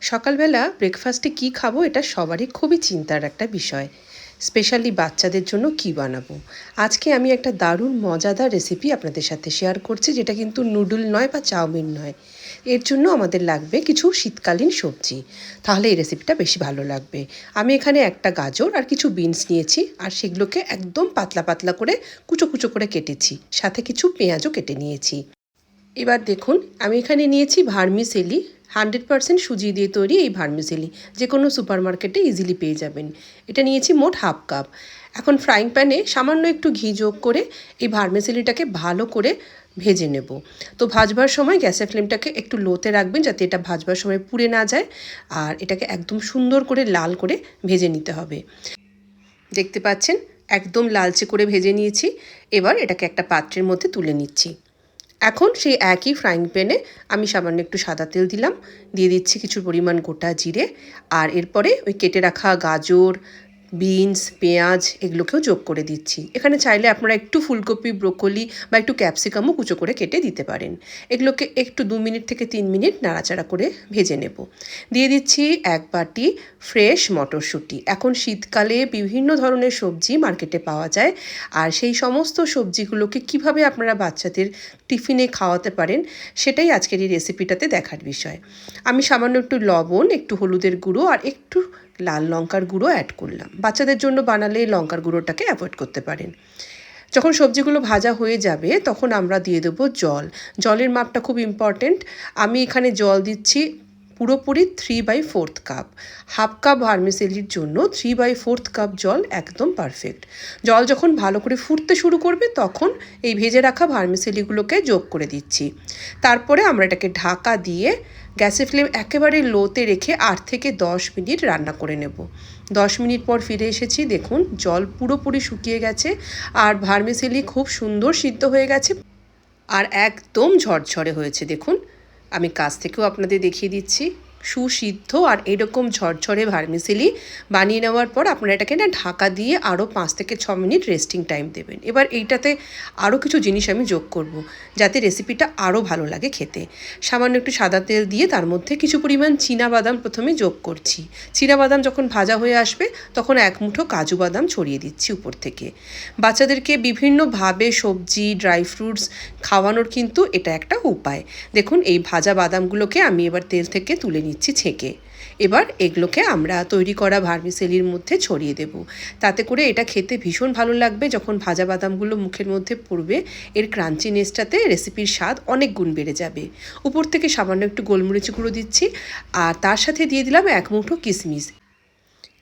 সকালবেলা ব্রেকফাস্টে কি খাব এটা সবারই খুবই চিন্তার একটা বিষয়। স্পেশালি বাচ্চাদের জন্য কি বানাবো? আজকে আমি একটা দারুণ, মজাদার রেসিপি আপনাদের সাথে শেয়ার করছি, যেটা কিন্তু নুডল নয় বা চাউমিন নয়। এর জন্য আমাদের লাগবে কিছু শীতকালীন সবজি। তাহলে এই রেসিপিটা বেশি ভালো লাগবে। আমি এখানে একটা গাজর আর কিছু বিনস নিয়েছি, আর সেগুলোকে একদম পাতলা পাতলা করে কুচো কুচো করে কেটেছি। সাথে কিছু পেঁয়াজও কেটে নিয়েছি। এবার দেখুন, আমি এখানে নিয়েছি ভার্মিসেলি হান্ড্রেড পারসেন্ট সুজি দিয়ে তৈরি এই ভার্মিসেলি। যে কোনো সুপার মার্কেটে ইজিলি পেয়ে যাবেন। এটা নিয়েছি মোট হাফ কাপ। এখন ফ্রাইং প্যানে সামান্য একটু ঘি যোগ করে এই ভার্মিসেলিটাকে ভালো করে ভেজে নেব। তো ভাজবার সময় গ্যাসের ফ্লেমটাকে একটু লোতে রাখবেন যাতে এটা ভাজবার সময় পুড়ে না যায় আর এটাকে একদম সুন্দর করে লাল করে ভেজে নিতে হবে। দেখতে পাচ্ছেন? একদম লালচে করে ভেজে নিয়েছি। এবার এটাকে একটা পাত্রের মধ্যে তুলে নিচ্ছি। এখন সেই একই ফ্রাইং প্যানে আমি সামান্য একটু সাদা তেল দিলাম। দিয়ে দিচ্ছি কিছু পরিমাণ গোটা জিরে। আর এরপরে ওই কেটে রাখা গাজর বিনস, পেঁয়াজ এগুলোকেও যোগ করে দিচ্ছি। এখানে চাইলে আপনারা একটু ফুলকপি, ব্রোকলি বা একটু ক্যাপসিকামও কুচো করে কেটে দিতে পারেন। এগুলোকে একটু দু মিনিট থেকে তিন মিনিট নাড়াচাড়া করে ভেজে নেব। দিয়ে দিচ্ছি এক বাটি ফ্রেশ মটরশুঁটি। এখন শীতকালে বিভিন্ন ধরনের সবজি মার্কেটে পাওয়া যায়। আর সেই সমস্ত সবজিগুলোকে কীভাবে আপনারা বাচ্চাদের টিফিনে খাওয়াতে পারেন, সেটাই আজকের এই রেসিপিটাতে দেখার বিষয়। আমি সামান্য একটু লবণ, একটু হলুদের গুঁড়ো আর একটু লাল লঙ্কার গুঁড়ো অ্যাড করলাম। বাচ্চাদের জন্য বানালে লঙ্কার গুঁড়োটাকে অ্যাভয়েড করতে পারেন। যখন সবজিগুলো ভাজা হয়ে যাবে, তখন আমরা দিয়ে দেবো জল। জলের মাপটা খুব ইম্পর্টেন্ট আমি এখানে জল দিচ্ছি পুরোপুরি three by fourth cup half cup ভার্মিসেলির জন্য থ্রি বাই ফোর্থ কাপ জল একদম পারফেক্ট জল যখন ভালো করে ফুটতে শুরু করবে, তখন এই ভেজে রাখা ভার্মিসেলিগুলোকে যোগ করে দিচ্ছি। তারপরে আমরা এটাকে ঢাকা দিয়ে গ্যাসের ফ্লেম একেবারে লোতে রেখে আট থেকে দশ মিনিট রান্না করে নেব। দশ মিনিট পর ফিরে এসেছি, দেখুন জল পুরোপুরি শুকিয়ে গেছে আর ভার্মিসেলি খুব সুন্দর সিদ্ধ হয়ে গেছে। আর একদম ঝরঝরে হয়েছে, দেখুন। আমি কাছ থেকেও আপনাদের দেখিয়ে দিচ্ছি। সুসিদ্ধ আর এরকম ঝরঝরে ভার্মিসেলি বানিয়ে নেওয়ার পর আপনারা এটাকে না ঢাকা দিয়ে আরও পাঁচ থেকে ছ মিনিট রেস্টিং টাইম দেবেন। এবার এইটাতে আরও কিছু জিনিস আমি যোগ করব, যাতে রেসিপিটা আরও ভালো লাগে খেতে। সামান্য একটু সাদা তেল দিয়ে তার মধ্যে কিছু পরিমাণ বাদাম প্রথমে যোগ করছি। বাদাম যখন ভাজা হয়ে আসবে, তখন এক মুঠো কাজু বাদাম ছড়িয়ে দিচ্ছি উপর থেকে। বাচ্চাদেরকে বিভিন্নভাবে সবজি ড্রাই ফ্রুটস খাওয়ানোর কিন্তু এটা একটা উপায়। দেখুন, এই ভাজা বাদামগুলোকে আমি এবার তেল থেকে তুলে নিচ্ছি ছেঁকে। এবার এগুলোকে আমরা তৈরি করা ভার্মিসেলির মধ্যে ছড়িয়ে দেব। তাতে করে এটা খেতে ভীষণ ভালো লাগবে যখন ভাজা বাদামগুলো মুখের মধ্যে পড়বে। এর ক্রাঞ্চিনেসটাতে রেসিপির স্বাদ অনেক গুণ বেড়ে যাবে। উপর থেকে সামান্য একটু গোলমরিচ গুঁড়ো দিচ্ছি। আর তার সাথে দিয়ে দিলাম এক মুঠো কিশমিশ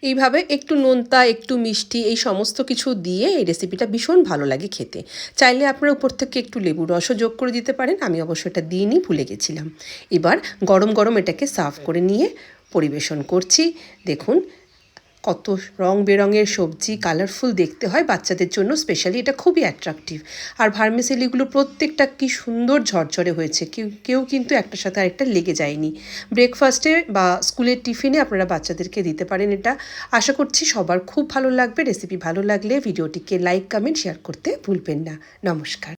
এইভাবে একটু নোনতা, একটু মিষ্টি এই সমস্ত কিছু দিয়ে এই রেসিপিটা ভীষণ ভালো লাগে খেতে। চাইলে আপনার উপর থেকে একটু লেবু রসও যোগ করে দিতে পারেন, আমি অবশ্য এটা দিইনি ভুলে গেছিলাম। এবার গরম গরম এটাকে সার্ভ করে নিয়ে পরিবেশন করছি। দেখুন কত রং বেরঙের সবজি কালারফুল দেখতে হয় বাচ্চাদের জন্য স্পেশালি এটা খুবই অ্যাট্রাকটিভ আর ভার্মিসেলিগুলো প্রত্যেকটা কি সুন্দর ঝরঝরে হয়েছে, কেউ কেউ কিন্তু একটার সাথে আরেকটা লেগে যায়নি। ব্রেকফাস্টে বা স্কুলের টিফিনে আপনারা বাচ্চাদেরকে দিতে পারেন এটা। আশা করছি সবার খুব ভালো লাগবে রেসিপি ভালো লাগলে ভিডিওটিকে লাইক কমেন্ট শেয়ার করতে ভুলবেন না। নমস্কার।